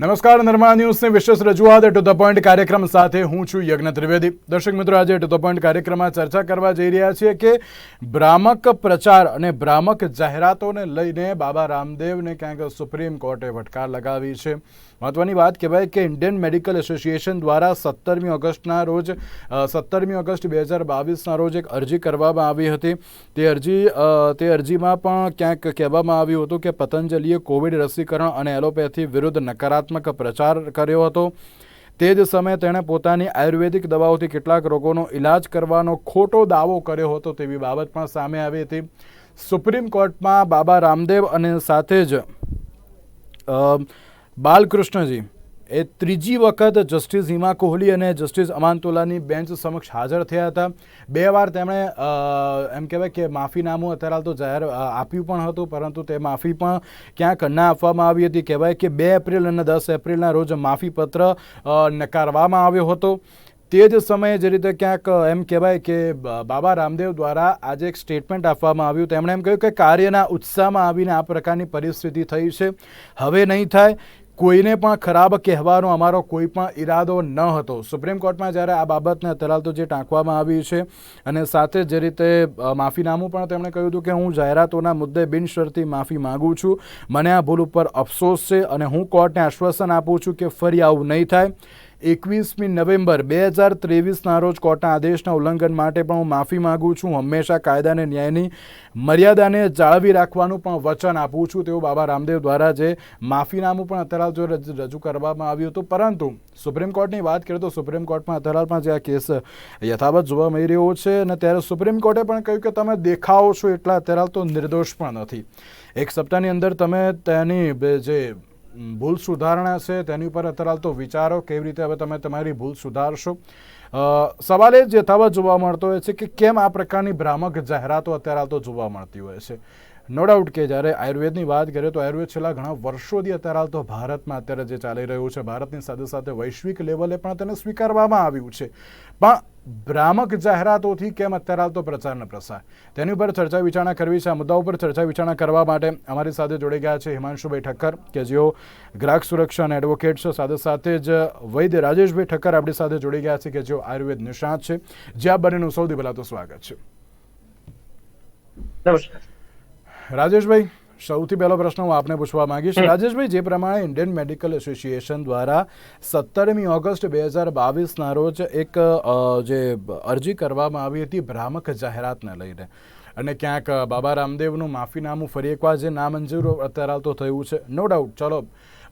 નમસ્કાર નર્મદા ન્યૂઝની વિશેષ રજૂઆત. ટુ ધ પોઈન્ટ કાર્યક્રમ સાથે હું છું યજ્ઞ ત્રિવેદી. દર્શક મિત્રો, આજે ટુ ધ પોઈન્ટ કાર્યક્રમમાં ચર્ચા કરવા જઈ રહ્યા છીએ કે ભ્રામક પ્રચાર અને ભ્રામક જાહેરાતોને લઈને બાબા રામદેવને ક્યાંક સુપ્રીમ કોર્ટે ફટકાર લગાવી છે. મહત્વની વાત કહેવાય કે ઇન્ડિયન મેડિકલ એસોસિએશન દ્વારા સત્તરમી ઓગસ્ટના રોજ સત્તરમી ઓગસ્ટ બે હજાર બાવીસના રોજ એક અરજી કરવામાં આવી હતી. તે અરજી તે અરજીમાં પણ ક્યાંક કહેવામાં આવ્યું હતું કે પતંજલિએ કોવિડ રસીકરણ અને એલોપેથી વિરુદ્ધ નકારાત્મક પ્રચાર કર્યો હતો. તે જ સમયે તેણે પોતાની આયુર્વેદિક દવાઓથી કેટલાક રોગોનો ઇલાજ કરવાનો ખોટો દાવો કર્યો હતો તેવી બાબત પણ સામે આવી હતી. સુપ્રીમ કોર્ટમાં બાબા રામદેવ અને સાથે જ બાલકૃષ્ણજી, એ ત્રીજી વખત જસ્ટિસ હિમા કોહલી અને જસ્ટિસ અમાનતુલ્લાની બેન્ચ સમક્ષ હાજર થયા હતા. બે વાર તેમણે એમ કહેવાય કે માફીનામું અત્યારે હાલ તો જાહેર આપ્યું પણ હતું, પરંતુ તે માફી પણ ક્યાંક ના આપવામાં આવી હતી. કહેવાય કે બે એપ્રિલ અને દસ એપ્રિલના રોજ માફીપત્ર નકારવામાં આવ્યો હતો. તે જ સમયે જે રીતે ક્યાંક, એમ કહેવાય કે બાબા રામદેવ દ્વારા આજે એક સ્ટેટમેન્ટ આપવામાં આવ્યું. તેમણે એમ કહ્યું કે કાર્યના ઉત્સાહમાં આવીને આ પ્રકારની પરિસ્થિતિ થઈ છે. હવે નહીં થાય. કોઈને પણ ખરાબ કહેવાનો અમારો કોઈ પણ ઈરાદો ન હતો. સુપ્રીમ કોર્ટમાં જ્યારે આ બાબતને અત્યારે તો જે ટાંકવામાં આવી છે અને સાથે જે રીતે માફીનામું પણ તેમણે કહ્યું હતું કે હું જાહેરાતોના મુદ્દે બિનશરતી માફી માગું છું. મને આ ભૂલ ઉપર અફસોસ છે અને હું કોર્ટને આશ્વાસન આપું છું કે ફરી આવું નહીં થાય. એકવીસમી નવેમ્બર બે હજાર ત્રેવીસના રોજ કોર્ટના આદેશના ઉલ્લંઘન માટે પણ હું માફી માગું છું. હંમેશા કાયદા અને ન્યાયની મર્યાદાને જાળવી રાખવાનું પણ વચન આપું છું. તેવું બાબા રામદેવ દ્વારા જે માફીનામું પણ અત્યારે જો રજ- કરવામાં આવ્યું હતું. પરંતુ સુપ્રીમ કોર્ટની વાત કરીએ તો સુપ્રીમ કોર્ટમાં અત્યારમાં જે આ કેસ યથાવત જોવા મળી રહ્યો છે અને ત્યારે સુપ્રીમ કોર્ટે પણ કહ્યું કે તમે દેખાઓ છો એટલા અત્યારે તો નિર્દોષ પણ નથી. એક સપ્તાહની અંદર તમે તેની જે ભૂલ સુધારણા છે, તેની ઉપર અત્યારે હાલ તો વિચારો કેવી રીતે હવે તમે તમારી ભૂલ સુધારશો? સવાલ એ યથાવત જોવા મળતો હોય છે કે કેમ આ પ્રકારની ભ્રામક જાહેરાતો અત્યારે હાલ તો જોવા મળતી હોય છે? નો ડાઉટ કે જ્યારે આયુર્વેદની વાત કરીએ તો આયુર્વેદ છેલ્લા ઘણા વર્ષોથી અત્યારે હાલ તો ભારતમાં અત્યારે જે ચાલી રહ્યું છે, ભારતની સાથે સાથે વૈશ્વિક લેવલે પણ તેને સ્વીકારવામાં આવ્યું છે. પણ ભ્રામક જાહેરાતોથી કેમ અત્યારે હાલ તો પ્રચારનો પ્રસાર? તેની ઉપર ચર્ચા વિચારણા કરવી છે. આ મુદ્દા ઉપર ચર્ચા વિચારણા કરવા માટે અમારી સાથે જોડી ગયા છે હિમાંશુભાઈ ઠક્કર, કે જેઓ ગ્રાહક સુરક્ષા અને એડવોકેટ છે. સાથે સાથે જ વૈદ્ય રાજેશભાઈ ઠક્કર આપણી સાથે જોડી ગયા છે, કે જેઓ આયુર્વેદ નિષ્ણાત છે. જે આ બંનેનું સૌથી પહેલાં તો સ્વાગત છે. નમસ્કાર. રાજેશભાઈ સૌથી પહેલો પ્રશ્ન હું આપને પૂછવા માંગીશ. રાજેશભાઈ જે પ્રમાણે ઇન્ડિયન મેડિકલ એસોસિએશન દ્વારા સત્તરમી ઓગસ્ટ બે હજાર બાવીસના રોજ એક જે અરજી કરવામાં આવી હતી ભ્રામક જાહેરાતને લઈને. અને ક્યાંક બાબા રામદેવનું માફીનામું ફરી એકવાર જે નામંજૂર અત્યારે તો થયું છે. નો ડાઉટ ચલો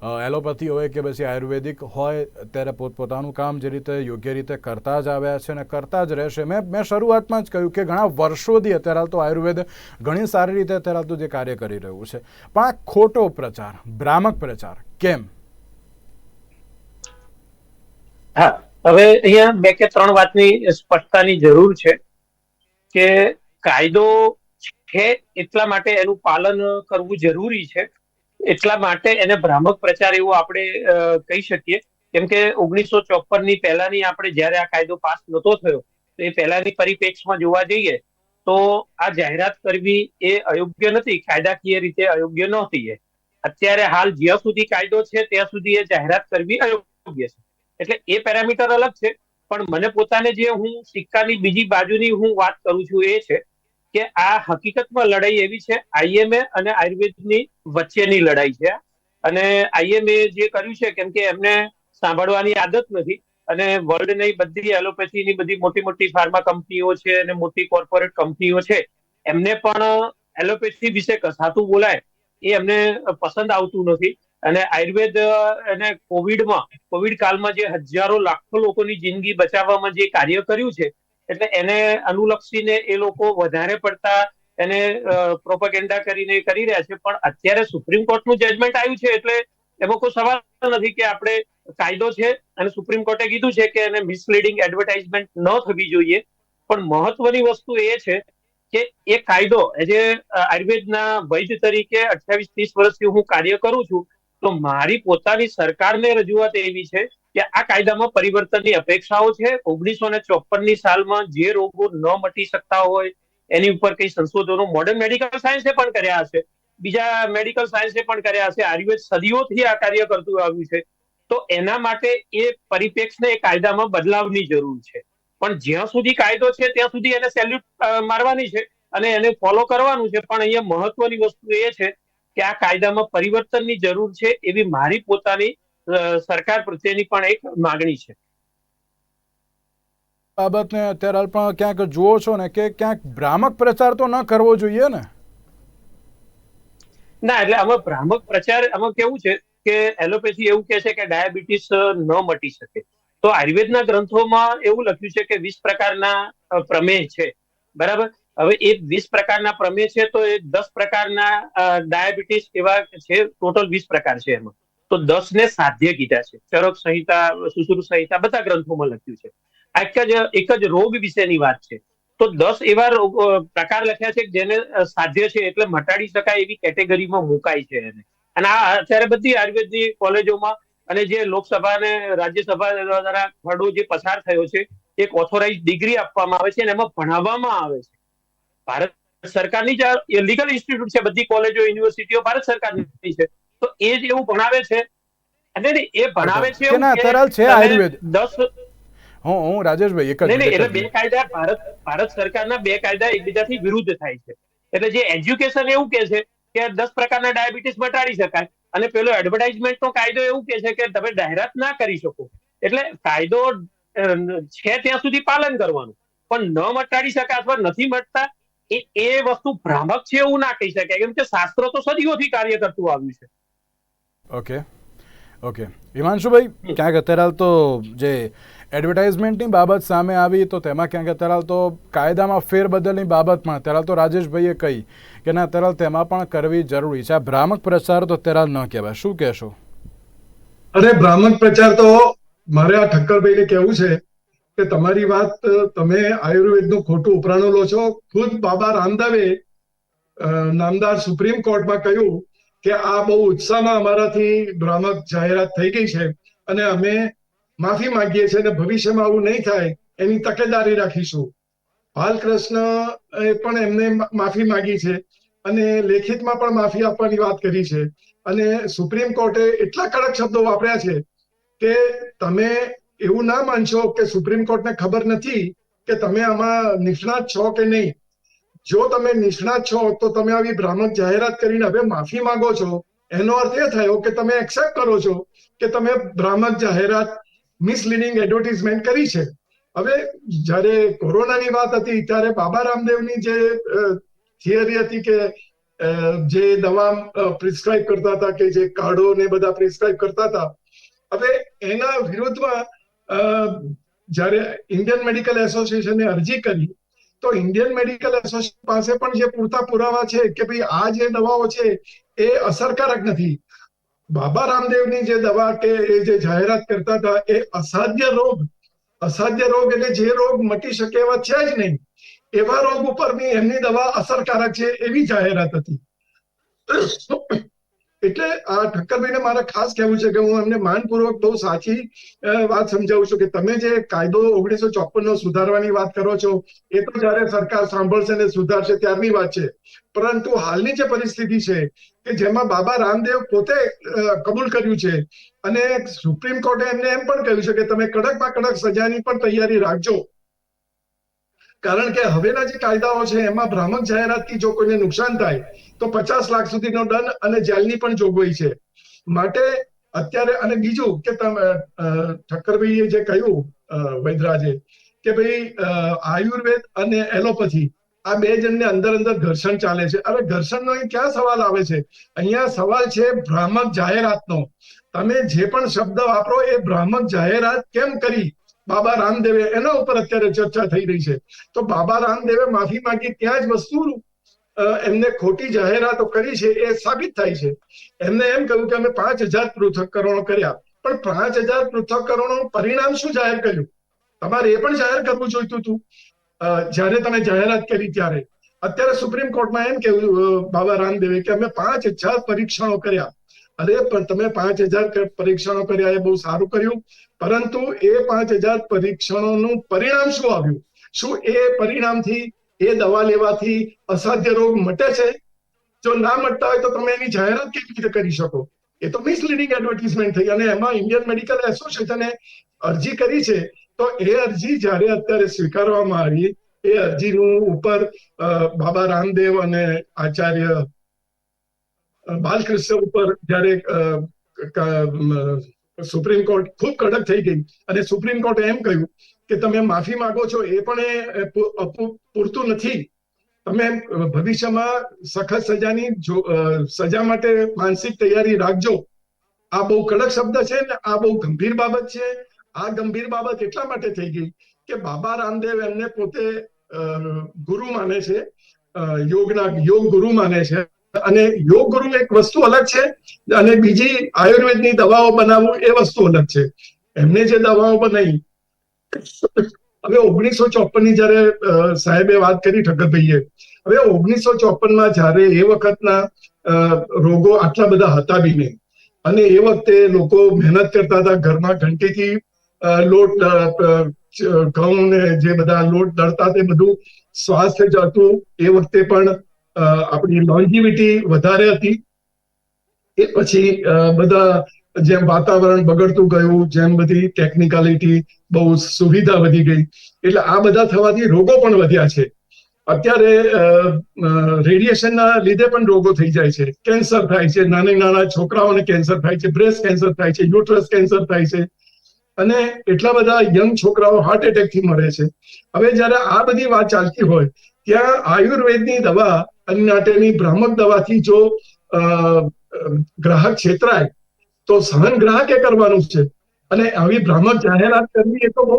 એલોપેથી હોય કે પછી આયુર્વેદિક હોય ત્યારે પોતપોતાનું કામ જે રીતે યોગ્ય રીતે કરતા જ આવ્યા છે અને કરતા જ રહેશે. મેં મેં શરૂઆતમાં જ કહ્યું કે ઘણા વર્ષોથી અત્યારે હાલ તો આયુર્વેદ ઘણી સારી રીતે અત્યારે હાલ તો જે કાર્ય કરી રહ્યું છે. પણ આ ખોટો પ્રચાર, ભ્રામક પ્રચાર કેમ? હા, હવે અહીંયા બે કે ત્રણ વાતની સ્પષ્ટતાની જરૂર છે કે કાયદો છે એટલા માટે એનું પાલન કરવું જરૂરી છે. એટલા માટે એને ભ્રામક પ્રચાર એવો આપણે કહી શકીએ. કેમ કે ઓગણીસો ચોપનની પહેલાની આપણે જ્યારે આ કાયદો પાસ નતો થયો, તો એ પહેલાની પરિપ્રેક્ષમાં જોવા જઈએ, તો આ જાહેરાત કરવી એ અયોગ્ય નથી, કાયદાકીય રીતે અયોગ્ય નહોતી એ. અત્યારે હાલ જ્યાં સુધી કાયદો છે, ત્યાં સુધી એ જાહેરાત કરવી અયોગ્ય છે. એટલે એ પેરામીટર અલગ છે, પણ મને પોતાને જે હું સિક્કાની બીજી બાજુની હું વાત કરું છું એ છે કે આ હકીકતમાં લડાઈ એવી છે આઈએમએ અને આયુર્વેદની વચ્ચેની લડાઈ છે. અને આઈએમએ જે કર્યું છે, કેમ કે એમને સાંભળવાની આદત નથી અને વર્લ્ડની બધી એલોપેથીની બધી મોટી મોટી ફાર્મા કંપનીઓ છે અને મોટી કોર્પોરેટ કંપનીઓ છે. એમને પણ એલોપેથી વિશે કસાતું બોલાય એ એમને પસંદ આવતું નથી. અને આયુર્વેદ અને કોવિડમાં, કોવિડ કાળમાં જે હજારો લાખો લોકોની જિંદગી બચાવવામાં જે કાર્ય કર્યું છે એટલે એને અનુલક્ષીને એ લોકો વધારે પડતા એને પ્રોપેગેન્ડા કરીને કરી રહ્યા છે. પણ અત્યારે સુપ્રીમ કોર્ટનું જજમેન્ટ આવ્યું છે એટલે એમાં કોઈ સવાલ નથી કે આપણે કાયદો છે અને સુપ્રીમ કોર્ટે કીધું છે કે એને મિસલીડિંગ એડવર્ટાઇઝમેન્ટ ન થવી જોઈએ. પણ મહત્વની વસ્તુ એ છે કે એ કાયદો જે આયુર્વેદના વૈદ્ય તરીકે અઠ્યાવીસ ત્રીસ વર્ષથી હું કાર્ય કરું છું, તો મારી પોતાની સરકારને રજૂઆત એવી છે કે આ કાયદામાં પરિવર્તનની અપેક્ષાઓ છે. ઓગણીસો ને ચોપનની સાલમાં જે રોગો ન મટી શકતા હોય, એની ઉપર કઈ સંશોધનો મોડર્ન મેડિકલ સાયન્સે પણ કર્યા હશે. બીજા મેડિકલ સાયન્સે પણ કર્યા હશે. આયુર્વેદ સદીઓથી આ કાર્ય કરતું આવ્યું છે. તો એના માટે એ પરિપ્રેક્ષને એ કાયદામાં બદલાવની જરૂર છે. પણ જ્યાં સુધી કાયદો છે, ત્યાં સુધી એને સેલ્યુટ મારવાની છે અને એને ફોલો કરવાનું છે. પણ અહીંયા મહત્વની વસ્તુ એ છે કે આ કાયદામાં પરિવર્તનની જરૂર છે એવી મારી પોતાની સરકાર પ્રત્યેની પણ એક માગણી છે. બાબતને અત્યારે પણ ક્યાંક જુઓ છો ને કે ક્યાંક ભ્રામક પ્રચાર તો ન કરવો જોઈએ ને? ના એટલે આમાં ભ્રામક પ્રચાર આમાં કેવું છે કે એલોપેથી એવું કહે છે કે ડાયાબિટીસ ન મટી શકે. તો આયુર્વેદના ગ્રંથોમાં એવું લખ્યું છે કે વીસ પ્રકારના પ્રમેય છે. બરાબર? હવે એ વીસ પ્રકારના પ્રમેય છે તો એ દસ પ્રકારના ડાયાબિટીસ એવા છે ટોટલ વીસ પ્રકાર છે એમાં. તો દસ ને સાધ્ય કીધા છે. ચરક સંહિતા, સુસુર સંહિતા, બધા ગ્રંથોમાં લખ્યું છે. એક જ એક જ રોગ વિશેની વાત છે. તો દસ એવા પ્રકાર લખ્યા છે જેને સાધ્ય છે એટલે મટાડી શકાય એવી કેટેગરીમાં મુકાય છે એને. અને આ અત્યારે બધી આયુર્વેદની કોલેજોમાં અને જે લોકસભા અને રાજ્યસભા દ્વારા ખરડો જે પસાર થયો છે, એક ઓથોરાઇઝ ડિગ્રી આપવામાં આવે છે અને એમાં ભણાવવામાં આવે છે. ભારત સરકારની જે લીગલ ઇન્સ્ટિટ્યૂટ છે બધી કોલેજો યુનિવર્સિટીઓ ભારત સરકારની છે. તો એ જ એવું ભણાવે છે? અને એ ભણાવે છે કે એવું કે તરલ છે આયુર્વેદ. દસ હું હું રાજેશભાઈ એક જ નહીં નહીં એટલે બે કાયદા ભારત ભારત સરકારના બે કાયદા એકબીજાથી વિરુદ્ધ થાય છે. એટલે જે એજ્યુકેશન એવું કે છે કે દસ પ્રકારના ડાયાબિટીસ મટાડી શકાય અને પેલો એડવર્ટાઇઝમેન્ટ નો કાયદો એવું કે છે કે તમે જાહેરાત ના કરી શકો. એટલે કાયદો છે ત્યાં સુધી પાલન કરવાનું. પણ ન મટાડી શકાય અથવા નથી મટતા એ એ વસ્તુ ભ્રામક છે એવું ના કહી શકાય. કેમ કે શાસ્ત્રો તો સદીઓથી કાર્ય કરતું આવ્યું છે. ઓકે. ઓકે. હિમાંશુભાઈ ક્યાંક અત્યારે હાલ તો જે એડવર્ટાઇઝમેન્ટની બાબત સામે આવી તો તેમાં ક્યાંક અત્યારે હાલ તો કાયદામાં ફેરબદલની બાબતમાં અત્યારે હાલ તો રાજેશભાઈએ કહી કે ના અત્યારે હાલ તેમાં પણ કરવી જરૂરી છે. આ ભ્રામક પ્રચાર તો અત્યારે હાલ ન કહેવાય. શું કહેશો? અરે ભ્રામક પ્રચાર તો મારે આ ઠક્કરભાઈને કહેવું છે કે તમારી વાત તમે આયુર્વેદનું ખોટું ઉપરાણું લો છો. ખુદ બાબા રામદેવે નામદાર સુપ્રીમ કોર્ટમાં કહ્યું કે આ બહુ ઉત્સાહમાં અમારાથી ભ્રામક જાહેરાત થઈ ગઈ છે અને અમે માફી માંગીએ છીએ અને ભવિષ્યમાં આવું નહીં થાય એની તકેદારી રાખીશું. બાલકૃષ્ણ એ પણ એમને માફી માંગી છે અને લેખિતમાં પણ માફી આપવાની વાત કરી છે અને સુપ્રીમ કોર્ટે એટલા કડક શબ્દો વાપર્યા છે કે તમે એવું ના માનશો કે સુપ્રીમ કોર્ટને ખબર નથી કે તમે આમાં નિષ્ણાત છો કે નહીં. જો તમે નિષ્ણાત છો તો તમે આવી ભ્રામક જાહેરાત કરીને હવે માફી માંગો છો. એનો અર્થ એ થયો કે તમે એક્સેપ્ટ કરો છો કે તમે ભ્રામક જાહેરાત મિસલીડિંગ એડવર્ટિઝમેન્ટ કરી છે. હવે જ્યારે કોરોનાની વાત હતી ત્યારે બાબા રામદેવની જે થિયરી હતી કે જે દવા પ્રિસ્ક્રાઇબ કરતા હતા કે જે કાઢો ને બધા પ્રિસ્ક્રાઇબ કરતા હતા. હવે એના વિરુદ્ધમાં અ, જ્યારે ઇન્ડિયન મેડિકલ એસોસિએશને અરજી કરી તો ઇન્ડિયન મેડિકલ એસોસિએશન પાસે પણ જે પૂરતા પુરાવા છે કે ભાઈ આ જે દવાઓ છે એ અસરકારક નથી. બાબા રામદેવની જે દવા કે એ જે જાહેરાત કરતા હતા એ અસાધ્ય રોગ અસાધ્ય રોગ એટલે જે રોગ મટી શકે એવા છે જ નહીં. એવા રોગ ઉપરની એમની દવા અસરકારક છે એવી જાહેરાત હતી. એટલે આ ઠક્કરભાઈને મારે ખાસ કહેવું છે કે હું એમને માનપૂર્વક બહુ સાચી વાત સમજાવું છું કે તમે જે કાયદો ઓગણીસો ચોપન નો સુધારવાની વાત કરો છો, એ તો જયારે સરકાર સાંભળશે ને સુધારશે ત્યારની વાત છે. પરંતુ હાલની જે પરિસ્થિતિ છે કે જેમાં બાબા રામદેવ પોતે કબૂલ કર્યું છે અને સુપ્રીમ કોર્ટે એમને એમ પણ કહ્યું છે કે તમે કડકમાં કડક સજાની પણ તૈયારી રાખજો. કારણ કે હવેના જે કાયદાઓ છે, એમાં ભ્રામક જાહેરાતથી જો કોઈને નુકસાન થાય, તો પચાસ લાખ સુધીનો દંડ અને જેલની પણ જોગવાઈ છે. માટે અત્યારે, અને બીજું કે ઠક્કરભાઈએ જે કહ્યું વૈદરાજે કે ભાઈ આયુર્વેદ અને એલોપથી આ બે જણને અંદર અંદર ઘર્ષણ ચાલે છે. અરે ઘર્ષણનો અહીં ક્યાં સવાલ આવે છે? અહીંયા સવાલ છે ભ્રામક જાહેરાતનો. તમે જે પણ શબ્દ વાપરો એ ભ્રામક જાહેરાત કેમ કરી? બાબા રામદેવે એના ઉપર અત્યારે ચર્ચા થઈ રહી છે. તો બાબા રામદેવે માફી માંગી ત્યાં જ વસ્તુ એમને ખોટી જાહેરાતો કરી છે એ સાબિત થાય છે. એમને એમ કહ્યું કે અમે પાંચ હજાર પૃથ્થકરણો કર્યા. પણ પાંચ હજાર પૃથ્થકરણોનું પરિણામ શું જાહેર કર્યું? તમારે એ પણ જાહેર કરવું જોઈતું હતું. જ્યારે તમે જાહેરાત કરી ત્યારે. અત્યારે સુપ્રીમ કોર્ટમાં એમ કેવું બાબા રામદેવે કે અમે પાંચ હજાર પરીક્ષણો કર્યા. અરે, પણ તમે પાંચ હજાર પરીક્ષણો કર્યા એ બહુ સારું કર્યું. પરંતુ એ પાંચ હજાર પરીક્ષણોનું પરિણામ શું આવ્યું? શું એ પરિણામથી એ દવા લેવાથી અસાધ્ય રોગ મટે છે? જો ના મટતા હોય તો તમે એની જાહેરાત કેવી રીતે કરી શકો? એ તો મિસલીડિંગ એડવર્ટિઝમેન્ટ થઈ અને એમાં ઇન્ડિયન મેડિકલ એસોસિએશને અરજી કરી છે. તો એ અરજી જ્યારે અત્યારે સ્વીકારવામાં આવી, એ અરજીનું ઉપર બાબા રામદેવ અને આચાર્ય બાલકૃષ્ણ ઉપર જ્યારે સુપ્રીમ કોર્ટ ખૂબ કડક થઈ ગઈ. અને સુપ્રીમ કોર્ટે એમ કહ્યું કે તમે માફી માંગો છો એ પણ એ પૂરતું નથી. તમે ભવિષ્યમાં સખત સજાની સજા માટે માનસિક તૈયારી રાખજો. આ બહુ કડક શબ્દ છે ને આ બહુ ગંભીર બાબત છે. આ ગંભીર બાબત એટલા માટે થઈ ગઈ કે બાબા રામદેવ એમને પોતે ગુરુ માને છે. યોગના, યોગ ગુરુ માને છે. અને યોગ ગુરુ એક વસ્તુ અલગ છે અને બીજી આયુર્વેદની દવાઓ બનાવવું એ વસ્તુ અલગ છે. એમને જે દવાઓ બનાવી હવે ઓગણીસો ચોપનની જયારે સાહેબે વાત કરી ઠક્કરભાઈએ, હવે ઓગણીસો ચોપનમાં જયારે એ વખતના રોગો આટલા બધા હતા બી નહીં. અને એ વખતે લોકો મહેનત કરતા હતા, ઘરમાં ઘંટીથી લોટ ઘઉં ને જે બધા લોટ દળતા તે બધું સ્વાસ્થ્ય જતું એ વખતે પણ આપણી લોન્જિવિટી વધારે હતી. એ પછી બધા જેમ વાતાવરણ બગડતું ગયું, જેમ બધી ટેકનિકાલિટી બહુ સુવિધા વધી ગઈ. એટલે આ બધા થવાથી રોગો પણ વધ્યા છે. અત્યારે રેડિયેશનના લીધે પણ રોગો થઈ જાય છે. કેન્સર થાય છે, નાના નાના છોકરાઓને કેન્સર થાય છે બ્રેસ્ટ કેન્સર થાય છે યુટ્રસ કેન્સર થાય છે. અને એટલા બધા યંગ છોકરાઓ હાર્ટ એટેકથી મરે છે. હવે જ્યારે આ બધી વાત ચાલતી હોય, ત્યાં આયુર્વેદની દવા માટેની ભ્રામક દવાથી જો ગ્રાહક છેતરાય, તો સહન ગ્રાહકે કરવાનું છે. અને આવી ભ્રામક જાહેરાત કરવી એ તો બહુ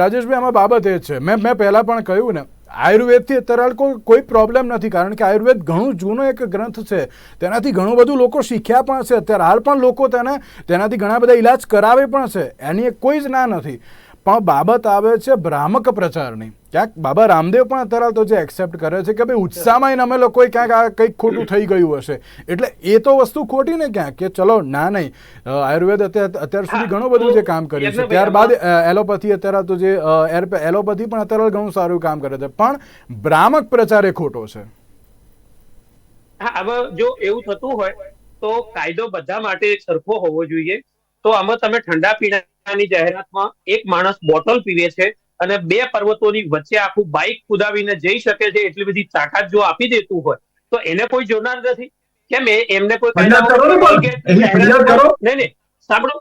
રાજેશભાઈ, આમાં બાબત એ છે. મેં મેં પહેલાં પણ કહ્યું ને, આયુર્વેદથી અત્યારે કોઈ કોઈ પ્રોબ્લેમ નથી, કારણ કે આયુર્વેદ ઘણું જૂનો એક ગ્રંથ છે. તેનાથી ઘણું બધું લોકો શીખ્યા પણ છે. અત્યારે હાલ પણ લોકો તેને, તેનાથી ઘણા બધા ઈલાજ કરાવે પણ છે. એની કોઈ જ ના નથી. પણ બાબત આવે છે ભ્રામક પ્રચારની. ક્યાંક બાબા રામદેવ પણ અત્યારે તો જે એક્સેપ્ટ કરે છે કે ભાઈ ઉત્સાહમાં અમે લોકોએ ક્યાંક આ કંઈક ખોટું થઈ ગયું હશે. એટલે એ તો વસ્તુ ખોટી ને ક્યાંક કે ચલો ના નહીં. આયુર્વેદ અત્યારે સુધી ઘણું બધું જે કામ કર્યું છે. ત્યારબાદ એલોપેથી અત્યારે તો જે એલોપેથી પણ અત્યારે ઘણું સારું કામ કરે છે. પણ ભ્રામક પ્રચાર એ ખોટો છે. હવે જો એવું થતું હોય તો કાયદો બધા માટે સરખો હોવો જોઈએ. તો આમાં તમે ઠંડા પીણાની જાહેરાતમાં એક માણસ બોટલ પીવે છે અને બે પર્વતોની વચ્ચે આખું બાઇક કુદાવીને જઈ શકે છે એટલી બધી તાકાત જો આપી દેતું હોય તો એને કોઈ જોનાર નથી. કેમ એમને કોઈ. નહીં નહીં. સાંભળો.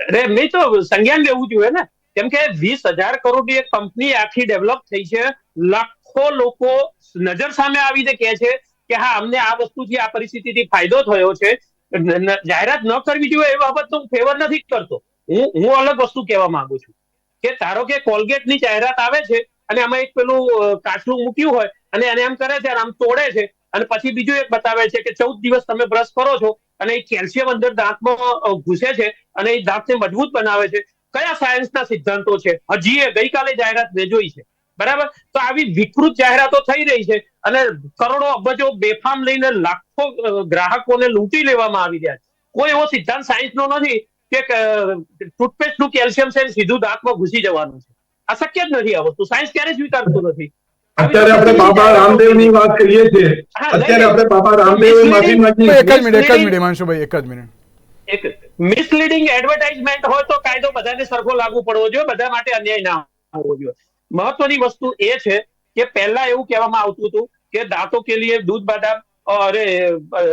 અરે નહીં તો સંજ્ઞાન લેવું જોઈએ ને. કેમ કે વીસ હજાર કરોડની એક કંપની આખી ડેવલપ થઈ છે. લાખો લોકો નજર સામે આવીને કહે છે કે હા અમને આ વસ્તુથી આ પરિસ્થિતિથી ફાયદો થયો છે. જાહેરાત ન કરવી જોઈએ એ બાબત હું ફેવર નથી કરતો. હું હું અલગ વસ્તુ કહેવા માંગુ છું. કે ધારો કે કોલગેટની જાહેરાત આવે છે અને આમાં એક પેલું કાચલું મૂક્યું હોય અને એને એમ કરે છે આમ તોડે છે અને પછી બીજું એક બતાવે છે કે ચૌદ દિવસ તમે બ્રશ કરો છો અને એ કેલ્શિયમ અંદર દાંતમાં ઘૂસે છે અને એ દાંતને મજબૂત બનાવે છે. કયા સાયન્સના સિદ્ધાંતો છે? હજી એ ગઈકાલે જાહેરાત મેં જોઈ છે. બરાબર? તો આવી વિકૃત જાહેરાતો થઈ રહી છે અને કરોડો અબજો બેફામ લઈને લાખો ગ્રાહકોને લૂંટી લેવામાં આવી રહ્યા છે. કોઈ એવો સિદ્ધાંત સાયન્સનો નથી કે ટૂથપેસ્ટ નું કેલ્શિયમ છે ને સીધું દાંતમાં ઘૂસી જવાનું છે આ શક્ય જ નથી આ વસ્તુ સાયન્સ ક્યારે સ્વીકારતું નથી અત્યારે આપણે બાબા રામદેવની વાત કરીએ છીએ હા, અત્યારે લઈ આપણે બાબા રામદેવ માફી માંગી એક જ મિનિટ એક જ misleading- મિનિટ હિમાંશુભાઈ એક જ મિનિટ એક મિસલીડિંગ એડવર્ટાઇઝમેન્ટ હોય તો કાયદો બધાને સરખો લાગુ પડવો જોઈએ બધા માટે અન્યાય ના હોવો જોઈએ મહત્વની વસ્તુ એ છે કે પહેલા એવું કહેવામાં આવતું હતું કે દાંતો કે लिए दूध बादाम और अ,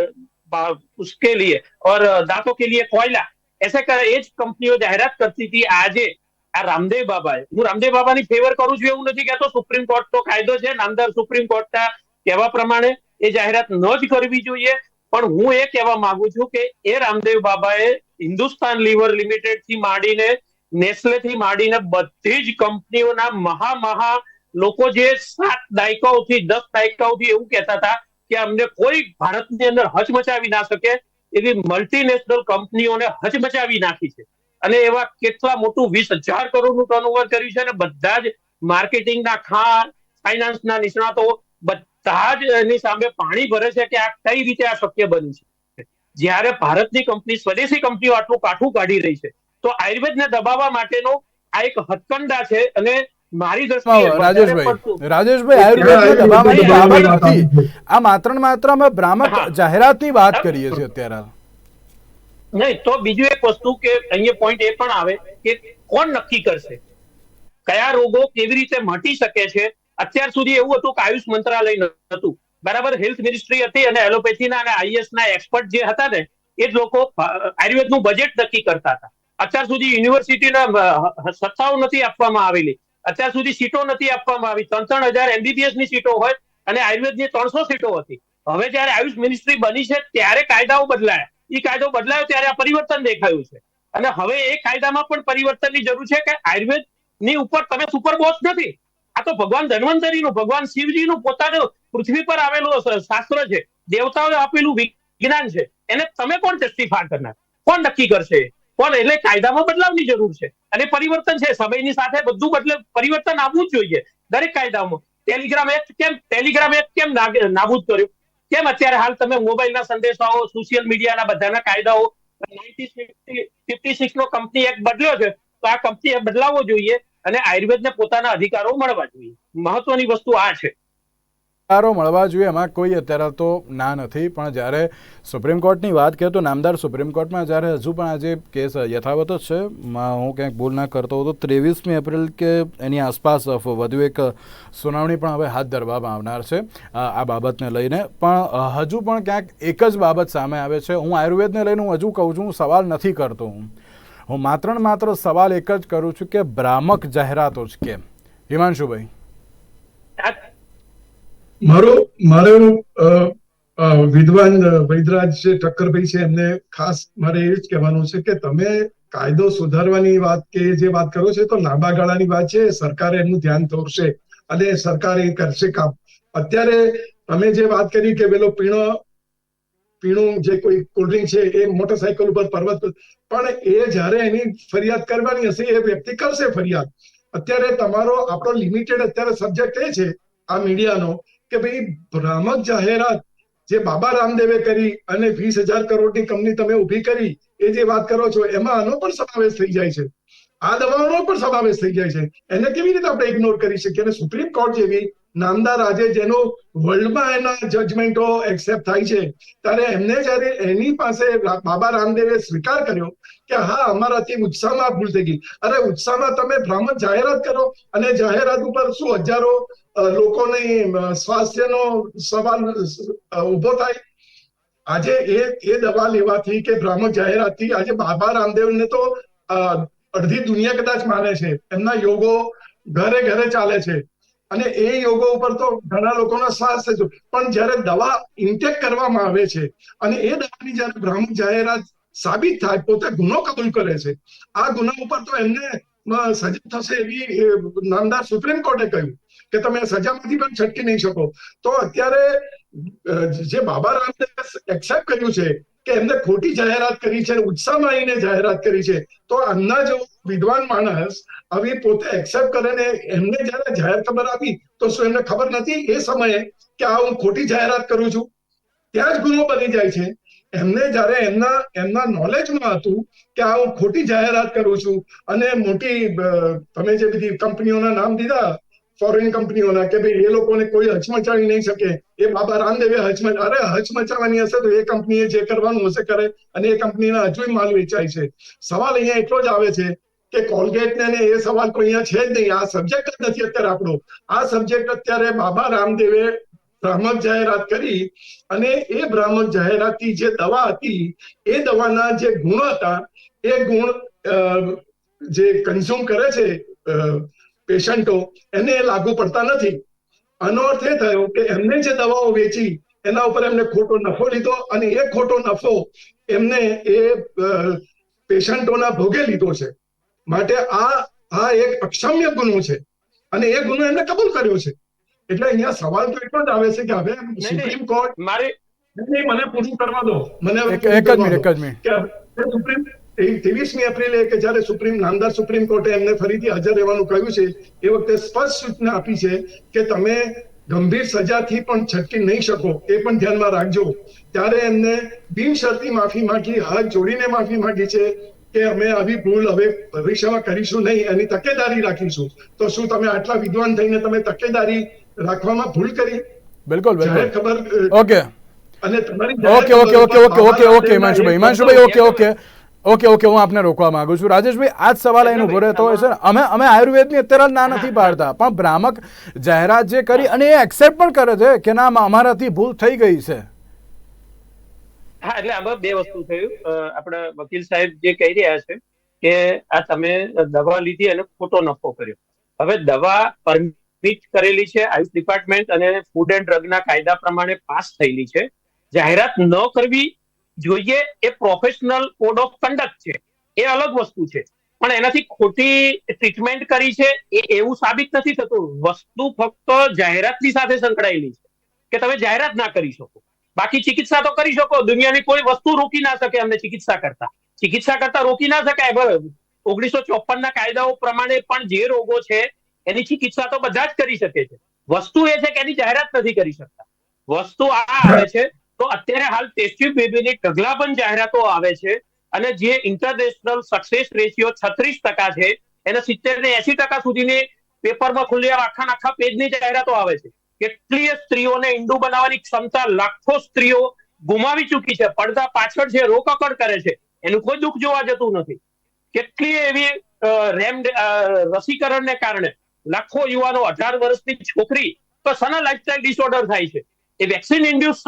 बा- उसके लिए और दांतों के लिए कोयला એસે એ જ કંપનીઓ જાહેરાત કરતી હતી આજે. આ રામદેવ બાબાએ. હું રામદેવ બાબાની ફેવર કરું છું એવું નથી કહેતો. સુપ્રીમ કોર્ટ તો કાયદો છે. નામદાર સુપ્રીમ કોર્ટના કહેવા પ્રમાણે એ જાહેરાત ન જ કરવી જોઈએ. પણ હું એ કહેવા માંગુ છું કે એ રામદેવ બાબાએ હિન્દુસ્તાન લીવર લિમિટેડથી માંડીને નેસ્લે થી માંડીને બધી જ કંપનીઓના મહા મહા લોકો જે સાત દાયકાઓથી, દસ દાયકાઓથી એવું કહેતા હતા કે અમને કોઈ ભારતની અંદર હચમચાવી ના શકે. એવી મલ્ટીનેશનલ કંપનીઓને હચમચાવી નાખી છે. અને એવા કેટલા મોટું વીસ હજાર કરોડનું ટર્નઓવર કર્યું છે અને બધા જ માર્કેટિંગના ખાન ફાઇનાન્સના નિષ્ણાતો બધા જ એની સામે પાણી ભરે છે કે આ કઈ રીતે આ શક્ય બન્યું છે. જ્યારે ભારતની કંપની સ્વદેશી કંપનીઓ આટલું કાઠું કાઢી રહી છે, તો આયુર્વેદને દબાવવા માટેનો આ એક હથકંડા છે અને મારી રાજેશભાઈ. રાજેશભાઈ હા, આયુર્વેદના દબાવવાની આયુર્વેદના બાબત દબાવવાની વાત નથી. આ માત્ર ને માત્ર અમે ભ્રામક જાહેરાતની વાત કરીએ છીએ અત્યારે. નહીં તો બીજું એક વસ્તુ કે અહીંયા પોઈન્ટ એ પણ આવે કે કોણ નક્કી કરશે? કયા રોગો કેવી રીતે મટી શકે છે? અત્યાર સુધી એવું હતું કે આયુષ મંત્રાલય હતું બરાબર હેલ્થ મિનિસ્ટ્રી હતી અને એલોપેથીના અને આઈએસ ના એક્સપર્ટ જે હતા ને એ જ લોકો આયુર્વેદ આયુર્વેદનું બજેટ નક્કી કરતા હતા. અત્યાર સુધી યુનિવર્સિટીના સત્તાઓ નથી આપવામાં આવેલી. અત્યાર સુધી સીટો નથી આપવામાં આવી. ત્રણ ત્રણ હજાર એમબીબીએસની સીટો હોય અને આયુર્વેદની ત્રણસો સીટો હતી. હવે જયારે આયુષ મિનિસ્ટ્રી બની છે, ત્યારે કાયદાઓ બદલાયા. એ કાયદો બદલાયો ત્યારે આ પરિવર્તન દેખાયું છે. અને હવે એ કાયદામાં પણ પરિવર્તનની જરૂર છે કે આયુર્વેદની ઉપર તમે સુપર બોસ નથી. આ તો ભગવાન ધન્વંતરીનું, ભગવાન શિવજી નું પોતાનું પૃથ્વી પર આવેલું શાસ્ત્ર છે. દેવતાઓએ આપેલું વિજ્ઞાન છે. એને તમે કોણ જસ્ટિફાય કરનાર? કોણ નક્કી કરશે? કોણ એટલે કાયદામાં બદલાવની જરૂર છે. અને પરિવર્તન છે, સમયની સાથે બધું બદલે, પરિવર્તન આવવું જ જોઈએ. દરેક કાયદામાં. ટેલિગ્રામ એક્ટ કેમ? ટેલિગ્રામ એક્ટ કેમ નાબૂદ કર્યું? કેમ અત્યારે હાલ તમે મોબાઈલના સંદેશાઓ સોશિયલ મીડિયાના બધાના કાયદાઓ ફિફ્ટી સિક્સ નો કંપની એક્ટ બદલ્યો છે, તો આ કંપની બદલાવવો જોઈએ અને આયુર્વેદને પોતાના અધિકારો મળવા જોઈએ. મહત્વની વસ્તુ આ છે. અધિકારો મળવા જોઈએ, એમાં કોઈ અત્યારે તો ના નથી. પણ જ્યારે સુપ્રીમ કોર્ટની વાત કરીએ તો નામદાર સુપ્રીમ કોર્ટમાં જ્યારે હજુ પણ આજે કેસ યથાવત જ છે. હું ક્યાંક ભૂલ ના કરતો હોઉં તો ત્રેવીસમી એપ્રિલ કે એની આસપાસ વધુ એક સુનાવણી પણ હવે હાથ ધરવામાં આવનાર છે, આ બાબતને લઈને. પણ હજુ પણ ક્યાંક એક જ બાબત સામે આવે છે. હું આયુર્વેદને લઈને હું હજુ કહું છું, હું સવાલ નથી કરતો. હું હું માત્ર ને માત્ર સવાલ એક જ કરું છું કે ભ્રામક જાહેરાતો જ કેમ? હિમાંશુભાઈ. મારો મારો વિદ્વાન વૈદરાજ ઠક્કરભાઈ છે, એમને ખાસ મારે એ જ કહેવાનું છે કે તમે કાયદો સુધારવાની વાત કે જે વાત કરો છો તો લાંબા ગાળાની વાત છે, સરકારે એનું ધ્યાન દોરશે અને સરકાર એ કરશે કામ. અત્યારે તમે જે વાત કરી કે પેલો પીણો, પીણું જે કોઈ કોલ્ડ્રિંક છે એ મોટરસાયકલ ઉપર પર્વત, પણ એ જ્યારે એની ફરિયાદ કરવાની હશે, એ વ્યક્તિ કરશે ફરિયાદ. અત્યારે તમારો આપણો લિમિટેડ અત્યારે સબ્જેક્ટ એ છે આ મીડિયાનો કે ભાઈ ભ્રામક જાહેરાત જે બાબા રામદેવે કરી અને વીસ હજાર કરોડની કંપની તમે ઊભી કરી, એ જે વાત કરો છો, એમાં આનો પણ સમાવેશ થઈ જાય છે. આ દવાઓનો પણ સમાવેશ થઈ જાય છે. એને કેવી રીતે આપણે ઇગ્નોર કરી શકીએ? અને સુપ્રીમ કોર્ટ જેવી નામદાર આજે જેનો વર્લ્ડમાં એના જજમેન્ટો એક્સેપ્ટ થાય છે. ત્યારે એમને જ્યારે એની પાસે બાબા રામદેવે સ્વીકાર કર્યો કે હા, અમારાથી ઉત્સાહમાં ભૂલ થઈ ગઈ. અરે, ઉત્સાહમાં તમે ભ્રામક જાહેરાત કરો અને જાહેરાત ઉપર શું હજારો લોકોની સ્વાસ્થ્યનો સવાલ ઊભો થાય? આજે એ એ દવા લેવાથી કે ભ્રામક જાહેરાતથી આજે બાબા રામદેવને તો અડધી દુનિયા કદાચ માને છે. એમના યોગો ઘરે ઘરે ચાલે છે. અને એ યોગો ઉપર તો ઘણા લોકોનો શ્વાસ છે. પણ જ્યારે દવા ઇન્ટેક કરવામાં આવે છે અને એ દવાની જ્યારે ભ્રામક જાહેરાત સાબિત થાય, પોતે ગુનો કબૂલ કરે છે. આ ગુના ઉપર તો એમને સજા થશે એવી નામદાર સુપ્રીમ કોર્ટે કહ્યું કે તમે સજામાંથી પણ છટકી નહીં શકો. તો અત્યારે જે બાબા રામદેવે એક્સેપ્ટ કર્યું છે કે એમને ખોટી જાહેરાત કરી છે ઉત્સાહમાં આવીને જાહેરાત કરી છે, તો આમના જો વિદ્વાન માણસ આવી પોતે એક્સેપ્ટ કરે ને એમને જયારે જાહેર ખબર આપી, તો શું એમને ખબર નથી એ સમયે કે આ હું ખોટી જાહેરાત કરું છું? ત્યાં જ ગુનો બની જાય છે. એમને જયારે એમના એમના નોલેજમાં હતું કે આ હું ખોટી જાહેરાત કરું છું અને મોટી તમે જે બધી કંપનીઓના નામ દીધા ફોરેન કંપનીઓના કે ભાઈ, એ લોકોને કોઈ હચમચાવી નહીં શકે. એ બાબા રામદેવે હચમચ, અરે હચમચાવવાની હશે તો એ કંપનીએ જે કરવાનું હશે કરે અને એ કંપનીના હજુ માલ વેચાય છે. સવાલ અહીંયા એટલો જ આવે છે કે કોલગેટ ને એ સવાલ તો અહીંયા છે જ નહીં. આ સબ્જેક્ટ જ નથી અત્યારે આપણો. આ સબ્જેક્ટ અત્યારે બાબા રામદેવે ભ્રામક જાહેરાત કરી અને એ ભ્રામક જાહેરાતથી જે દવા હતી, એ દવાના જે ગુણ હતા, એ ગુણ જે કન્ઝ્યુમ કરે છે પેશન્ટો એને લાગુ પડતા નથી. આનો અર્થ એ થયો કે એમને જે દવાઓ વેચી એના ઉપર એમને ખોટો નફો લીધો અને એ ખોટો નફો એમને એ પેશન્ટોના ભોગે લીધો છે. માટે આ આ એક અક્ષમ્ય ગુનો છે. અને એ ગુનો એમને કબૂલ કર્યો છે. એટલે અહીંયા સવાલ તો એટલો જ આવે છે કે હવે સુપ્રીમ કોર્ટ મારે મને પૂરું કરવા દો. મને એક જ મિનિટ એક જ મિનિટ. કે સુપ્રીમ ત્રેવીસમી એપ્રિલે કે જ્યારે સુપ્રીમ નામદાર સુપ્રીમ કોર્ટે એમને ફરીથી હાજર રહેવાનું કહ્યું છે એ વખતે સ્પષ્ટ સૂચના આપી છે કે તમે ગંભીર સજાથી પણ છટકી નહીં શકો એ પણ ધ્યાનમાં રાખજો. ત્યારે એમને બિનશરતી માફી માંગી હાથ જોડીને માફી માંગી છે કે અમે આવી ભૂલ હવે ભવિષ્યમાં કરીશું નહીં એની તકેદારી રાખીશું. તો શું તમે આટલા વિદ્વાન થઈને તમે તકેદારી રાખવામાં ભૂલ કરી? બિલકુલ બિલકુલ. ખબર ઓકે. અને તમારી okay okay okay okay okay okay હિમાંશુભાઈ હિમાંશુભાઈ ઓકે ઓકે. ઓકે ઓકે હું આપને રોકવા માંગુ છું. રાજેશભાઈ આ જ સવાલ એનો ઊભો રહેતો હોય છે અમે અમે આયુર્વેદની અત્યારે ના નથી પાડતા પણ ભ્રામક જાહેરાત જે કરી અને એ એક્સેપ્ટ પણ કરે છે કે ના અમારાથી ભૂલ થઈ ગઈ છે. હા એટલે આમાં બે વસ્તુ થયું. આપણા વકીલ સાહેબ જે કહી રહ્યા છે કે આ તમે દવા લીધી અને ખોટો નફો કર્યો. હવે દવા પરમિટ કરેલી છે આયુષ ડિપાર્ટમેન્ટ અને ફૂડ એન્ડ ડ્રગના કાયદા પ્રમાણે પાસ થયેલી છે. જાહેરાત ન કરવી જોઈએ એ પ્રોફેશનલ કોડ ઓફ કન્ડક્ટ છે. એ અલગ વસ્તુ છે. પણ એનાથી ખોટી ટ્રીટમેન્ટ કરી છે એ એવું સાબિત નથી થતું. વસ્તુ ફક્ત જાહેરાતની સાથે સંકળાયેલી છે. કે તમે જાહેરાત ના કરી શકો. બાકી ચિકિત્સા તો કરી શકો. દુનિયાની કોઈ વસ્તુ રોકી ના શકે અમને ચિકિત્સા કરતા. ચિકિત્સા કરતા રોકી ના શકાય. ઓગણીસો ચોપન ના કાયદાઓ પ્રમાણે પણ જે રોગો છે, એની ચિકિત્સા તો બધા જ કરી શકે છે. વસ્તુ એ છે કે એની જાહેરાત નથી કરી શકતા. વસ્તુ આ આવે છે તો અત્યારે હાલ ટેસ્ટ્યુબ બેબીની ઢગલાબંધ જાહેરાતો આવે છે અને જે ઇન્ટરનેશનલ સક્સેસ રેશિયો છત્રીસ ટકા છે, એને સિત્તેર ને એસી ટકા સુધીની પેપરમાં ખુલ્લી આખા આખા પેજની જાહેરાતો આવે છે. કેટલીય સ્ત્રીઓને ઈંડુ બનાવવાની ક્ષમતા લાખો સ્ત્રીઓ ગુમાવી ચૂકી છે, પડદા પાછળ છે રોકકડ કરે છે, એનું કોઈ દુઃખ જોવા જતું નથી. કેટલી એવી રેમ રસીકરણને કારણે લાખો યુવાનો અઢાર વર્ષની છોકરી, તો સના લાઇફસ્ટાઇલ ડિસઓર્ડર થાય છે? એ વેક્સિન ઇન્ડ્યુસ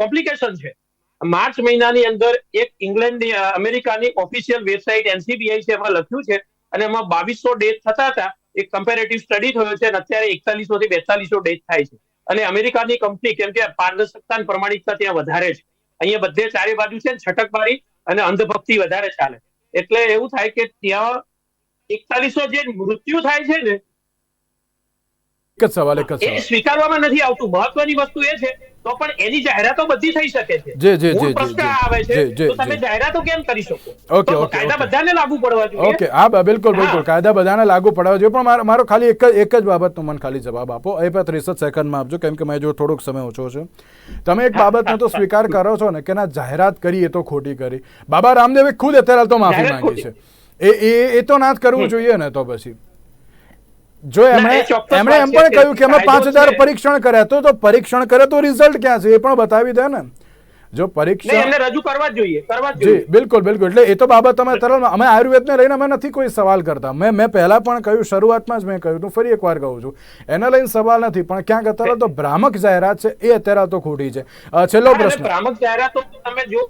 કોમ્પ્લિકેશન છે. માર્ચ મહિનાની અંદર એક ઇંગ્લેન્ડની અમેરિકાની ઓફિશિયલ વેબસાઇટ એનસીબીઆઈ છે એમાં લખ્યું છે. અને એમાં બાવીસો ડેથ થતા હતા. એક કમ્પેરેટિવ સ્ટડી થયો છે અને અત્યારે એકતાલીસો થી બેતાલીસો ડેથ થાય છે. અને અમેરિકાની કંપની, કેમ કે પારદર્શકતા અને પ્રમાણિકતા ત્યાં વધારે છે. અહીંયા બધે ચારે બાજુ છે છટકબારી અને અંધભક્તિ વધારે ચાલે એટલે એવું થાય કે ત્યાં એકતાલીસો જે મૃત્યુ થાય છે ને એક જ સવાલ એક જ સવાલ. સ્વીકારવામાં નથી આવતું. મહત્વની વસ્તુ એ છે તો પણ એની જાહેરાતો બધી થઈ શકે છે. જે જે જે પ્રશ્ન આવે છે તો તમે જાહેરાતો કેમ કરી શકો? ઓકે, ઓકે, કાયદા બધાને લાગુ પડવા જોઈએ. ઓકે હા બિલકુલ બિલકુલ. કાયદા બધાને લાગુ પડવા જોઈએ પણ મારો મારો ખાલી એક જ એક જ બાબતનો મને ખાલી જવાબ આપો. એ પર ત્રીસ સેકન્ડમાં આપજો કેમ કે મેં જો થોડોક સમય ઓછો છે. તમે એક બાબતનો તો સ્વીકાર કરો છો ને કે ના જાહેરાત કરી એ તો ખોટી કરી. બાબા રામદેવે ખુદ અત્યારે તો માફી માંગી છે. એ એ એ તો ના જ કરવું જોઈએ ને તો પછી. જો એમણે એમણે એમ પણ કહ્યું કે અમે પાંચ હજાર પરીક્ષણ કર્યા તો તો પરીક્ષણ કરે તો રિઝલ્ટ ક્યાં છે? એ પણ બતાવી દે ને. જો પરીક્ષા એમને રજૂ કરવા જ જોઈએ કરવા જ જોઈએ. બિલકુલ બિલકુલ. એટલે એ તો બાબત અમે તરલ અમે આયુર્વેદને લઈને અમે નથી કોઈ સવાલ કરતા. મેં મેં પહેલા પણ કહ્યું શરૂઆતમાં જ મેં કહ્યું હું ફરી એકવાર કહું છું. એને લઈને સવાલ નથી પણ ક્યાંક અત્યારે તો ભ્રામક જાહેરાત છે એ અત્યારે તો ખોટી છે. છેલ્લો પ્રશ્ન. ભ્રામક જાહેરાતો તમે જો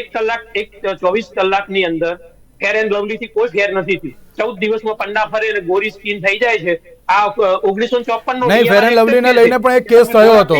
એક કલાક એક ચોવીસ કલાકની અંદર એન્ડ લવલી થી કોઈ ફેર નથી થી ચૌદ દિવસમાં પંડા ફરે અને ગોરી સ્કીન થઈ જાય છે. આ ઓગણીસો ચોપન નો નહીં ફેર એન્ડ લવલીને લઈને પણ એક કેસ થયો હતો.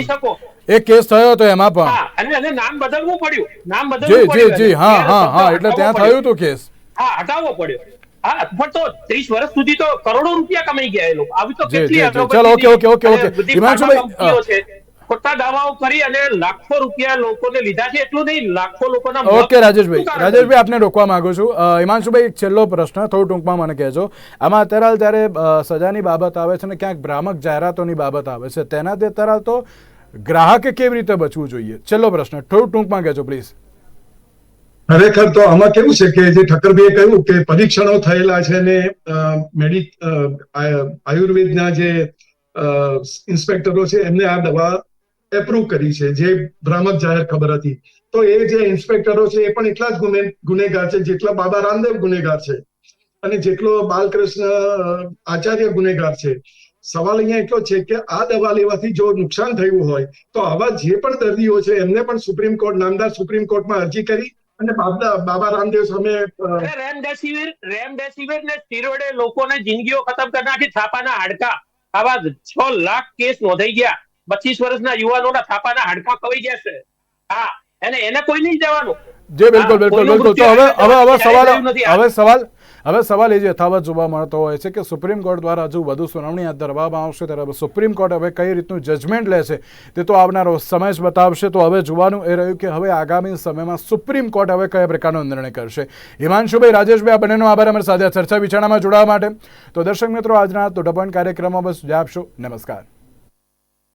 એક કેસ થયો હતો એમાં પણ. અને અને નામ બદલવું પડ્યું. નામ બદલવું પડ્યું જી જી હા હા હા એટલે ત્યાં થયું હતું કેસ. હા હટાવવો પડ્યો. હા પણ તો ત્રીસ વર્ષ સુધી તો કરોડો રૂપિયા કમાઈ ગયા એ લોકો. આવી તો કેટલી. ચલો, ઓકે, ઓકે, ઓકે, ઓકે. હિમાંશુભાઈ, ખોટા દાવાઓ કરી અને લાખો રૂપિયા લોકોને લીધા છે. એટલું નહીં લાખો લોકોના ઓકે રાજેશભાઈ. રાજેશભાઈ આપને રોકવા માંગુ છું. હિમાંશુભાઈ એક છેલ્લો પ્રશ્ન થોડું ટૂંકમાં મને કહેજો. આમાં અત્યારે હાલ જ્યારે સજાની બાબત આવે છે ને ક્યાંક ભ્રામક જાહેરાતોની બાબત આવે છે તેનાથી અત્યારે હાલ તો ગ્રાહકે કેવી રીતે બચવું જોઈએ? છેલ્લો પ્રશ્ન થોડું ટૂંકમાં કહેજો પ્લીઝ ખરેખર તો આમાં કેવું છે કે જે ઠક્કરભાઈએ કહ્યું કે પરીક્ષણો થયેલા છે ને આ- આયુર્વેદના જે અ, ઇન્સ્પેક્ટરો છે એમને આ દવા એપ્રુવ કરી છે, જે ભ્રામક જાહેર ખબર હતી. તો એ જે ઇન્સ્પેક્ટરો છે, એ પણ એટલા જ ગુને, ગુનેગાર છે, જેટલા બાબા રામદેવ ગુનેગાર છે અને જેટલો બાલકૃષ્ણ આચાર્ય ગુનેગાર છે. સવાલ અહીંયા એટલો છે કે આ દવા લેવાથી જો નુકસાન થયું હોય, તો આવા જે પણ દર્દીઓ છે, એમને પણ સુપ્રીમ કોર્ટ, નામદાર સુપ્રીમ કોર્ટમાં અરજી કરી અને બાબા રામદેવ સામે રેમડેસિવિર રેમડેસિવિર ને સ્ટીરોડે લોકોને જિંદગીઓ ખતમ કરી નાખી થાપાના હાડકા. આવા છ લાખ કેસ નોંધાઈ ગયા. પચીસ વર્ષના યુવાનોના થાપાના હાડકા ખવાઈ ગયા છે. હા એને એને કોઈ નહીં જવાનું. જે બિલકુલ બિલકુલ બિલકુલ. તો હવે હવે હવે સવાલ. હવે સવાલ હવે સવાલ એ જ યથાવત જોવા મળતો હોય છે કે સુપ્રીમ કોર્ટ દ્વારા હજુ વધુ સુનાવણી હાથ ધરવામાં આવશે ત્યારે સુપ્રીમ કોર્ટ હવે કઈ રીતનું જજમેન્ટ લેશે તે તો આવનારો સમય જ બતાવશે. તો હવે જોવાનું એ રહ્યું કે હવે આગામી સમયમાં સુપ્રીમ કોર્ટ હવે કયા પ્રકારનો નિર્ણય કરશે. હિમાંશુભાઈ રાજેશભાઈ આ બંનેનો આભાર. અમારી સાથે ચર્ચા વિચારણામાં જોડાવા માટે. તો દર્શક મિત્રો આજના તો ડબન કાર્યક્રમમાં બસ જ આપશો. નમસ્કાર.